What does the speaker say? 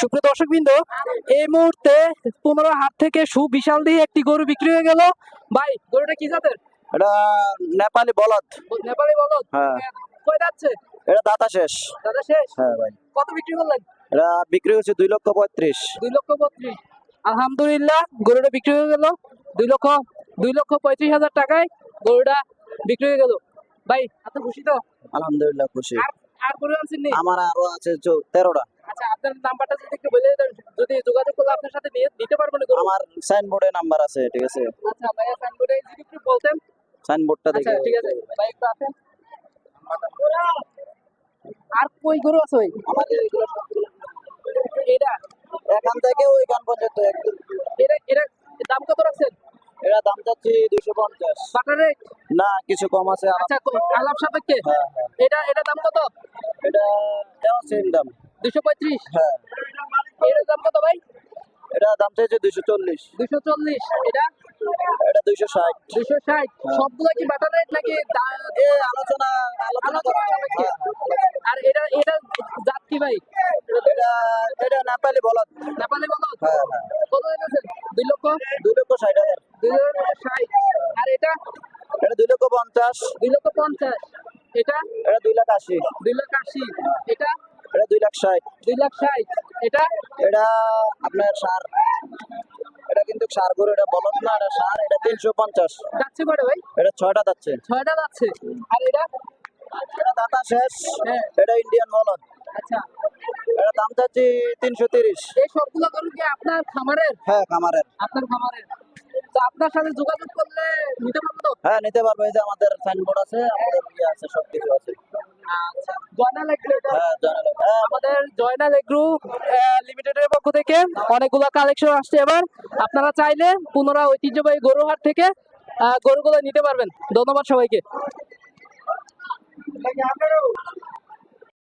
সুপ্রিয় দর্শক বিন্দু এই মুহূর্তে পনেরো হাত থেকে সুবিশাল দিয়ে একটি গরু বিক্রি হয়ে গেল। ভাই গরুটা কি জাতের? এটা নেপালি বলদ। নেপালি বলো হ্যাঁ। কয় যাচ্ছে এটা দাতা শেষ দাদা শেষ হ্যাঁ ভাই। কত বিক্রি করলেন? এটা বিক্রি হচ্ছে দুই লক্ষ পঁয়ত্রিশ। দুই লক্ষ বত্রিশ আলহামদুলিল্লাহ গরুটা বিক্রি হয়ে গেল। দুই লক্ষ দুই লক্ষ পঁয়ত্রিশ হাজার টাকায় গরুটা বিক্রি হয়ে গেল। ভাই এত খুশি তো? আলহামদুলিল্লাহ খুশি। আর আর গরু আনছেন আমার আরও আছে তেরোটা। আপনার নাম্বারটা যদি একটু বলে দিতেন যদি যোগাযোগ করলে আপনার সাথে নিয়ে নিতে পারবেন গরু আমার সাইনবোর্ডে নাম্বার আছে ঠিক আছে? আচ্ছা ভাইয়া সাইনবোর্ডে যদি একটু বলতেন। সাইনবোর্ডটা আচ্ছা দেখে ঠিক আছে ভাই একটু আসেন। আর কই গরু আছে ওই? আমাদের এগুলো এটা এখান থেকে ওইখান পর্যন্ত একদম। এটা এটা দাম কত রাখছেন? এটা দাম চাচ্ছি দুইশো পঞ্চাশ। রেট? না কিছু কম আছে আচ্ছা আলাপ সাপেক্ষে। হ্যাঁ, হ্যাঁ। এটা এটা দাম কত? এটা সেম দাম। দুশো পঁয়ত্রিশ। হ্যাঁ। এটার দাম কত ভাই? এটা দাম চাইছে দুইশো চল্লিশ। দুশো চল্লিশ। এটা? এটা দুইশো ষাট। দুশো ষাট। সবগুলো কি বাটার রেট নাকি আলোচনা আলোচনা আলোচনা আর এটা এটা জাত কি ভাই? এটা এটা নেপালি বলদ। নেপালি বলো হ্যাঁ হ্যাঁ। কত এনেছেন দুই লক্ষ? দুই লক্ষ ষাট হাজার। দুই লক্ষ ষাট। আর এটা? এটা দুই লক্ষ পঞ্চাশ। দুই লক্ষ পঞ্চাশ। এটা? এটা দুই লাখ আশি। দুই লাখ আশি। এটা? এটা দুই লাখ ষাট। দুই লাখ ষাট। এটা? এটা আপনার সার। এটা কিন্তু সার গরু এটা বলদ না এটা সার এটা তিনশো পঞ্চাশ। যাচ্ছে কটা ভাই? এটা ছয়টা যাচ্ছে। ছয়টা যাচ্ছে। আর এটা? এটা দাতা শেষ। হ্যাঁ। এটা ইন্ডিয়ান বলদ। আচ্ছা। এটা দাম চাচ্ছি তিনশো তিরিশ। এই সবগুলো গরু কি আপনার খামারের? হ্যাঁ খামারের। আপনার খামারের। তো আপনার সাথে যোগাযোগ করলে নিতে পারব তো? হ্যাঁ নিতে পারব। এই যে আমাদের সাইনবোর্ড আছে আমাদের ইয়ে আছে সব কিছু আছে। আচ্ছা। এগ্রো জয়নাল এগ্রো লিমিটেডের পক্ষ থেকে। অনেকগুলো কালেকশন আসছে এবার। আপনারা চাইলে পুনরায় ঐতিহ্যবাহী গরুহাট থেকে গরুগুলো নিতে পারবেন। ধন্যবাদ সবাইকে।